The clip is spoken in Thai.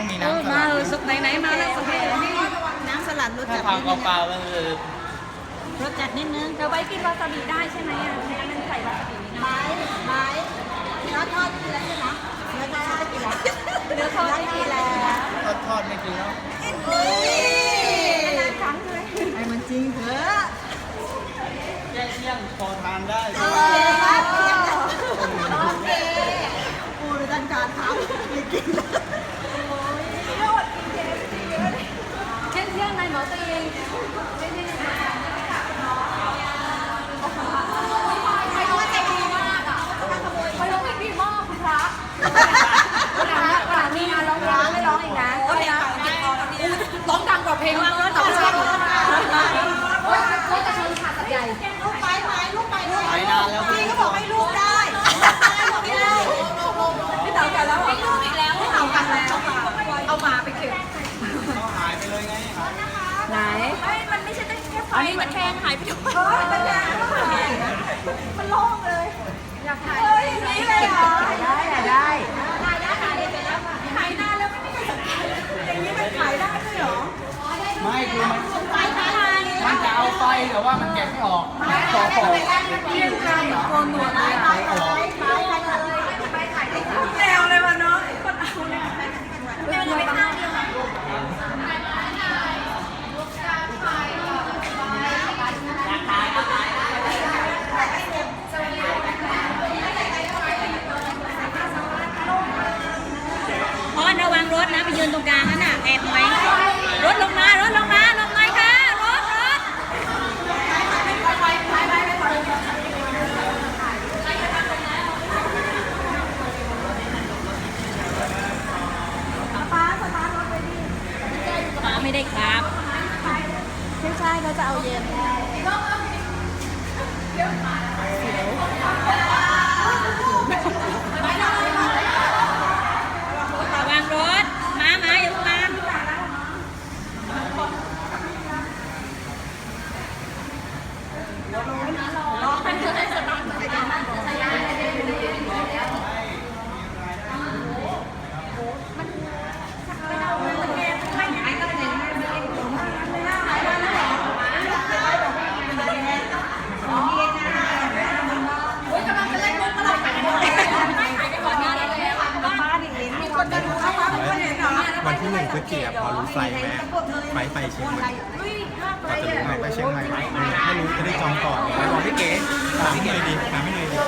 ต้องมีเออน้ำสมาลัดเออสุกไหนๆมาแล้วสุกไหนน้ำสลัดรสถ้าจัดทำเปล่าๆมันคือรสจัดนิดนึงเดี๋ยวไปกินวาซาบิได้ใช่ไหมอะงั้นมันใส่วาซาบินี่นะไม้ไม้เนื้อทอดกินแล้วใช่ไหมเนื้อทอดกินแล้วเนื้อทอดไม่กินแล้วทอดทอดไม่กินแล้วนานๆครั้งเลยไอ้มันจริงเถอะแค่เที่ยงพอทานได้โอเระขนาดขนาดนี้งานร้องร้องไม่ร้องอีกนะก็เนี่ยร้องดังกว่าเพลงร้องร้องต่อชาติเขาจะชนขาดใหญ่ลูกไปไหมลูกไปลูกไปนานแล้วพี่ก็บอกให้ลูกได้บอกให้ลูกไม่เต่ากันแล้วไม่ลูกอีกแล้วไม่เต่ากันแล้วเอาหมาไปเก็บเขาหายไปเลยไงไหนไม่มันไม่ใช่แค่ไฟมันแทงหายไปด้วยมันแทงมันโล่งเลยอยากถ่าย ไม่คือมันมันจะเอาไฟแต่ว่ามันแกะไม่ออกขอขอเรียนกันโกนหนวดเลยอะออกแนวเลยวะเนาะคนเอาเนี่ยแนวไปท่าเดียวพอระวังรถนะไปยืนตรงกลางนั่นน่ะแอบไหมรถลงมารถลงมาลงหน่อยค่ะรถรถ ป้าสตาร์ทรถไปดิ มาไม่ได้ครับ ใช่ใช่เขาจะเอาเย็นระวังรถมามาอย่าลงมา วันที่หนึ่งพฤศจิกาพอรู้ไฟล์ไหมไฟล์ไปเชียงใหม่พอจะรู้ไหมไปเชียงใหม่ไหมไม่รู้จะได้จองก่อนบอกพี่เก๋ถามพี่เก๋ดีถามพี่เก๋ดี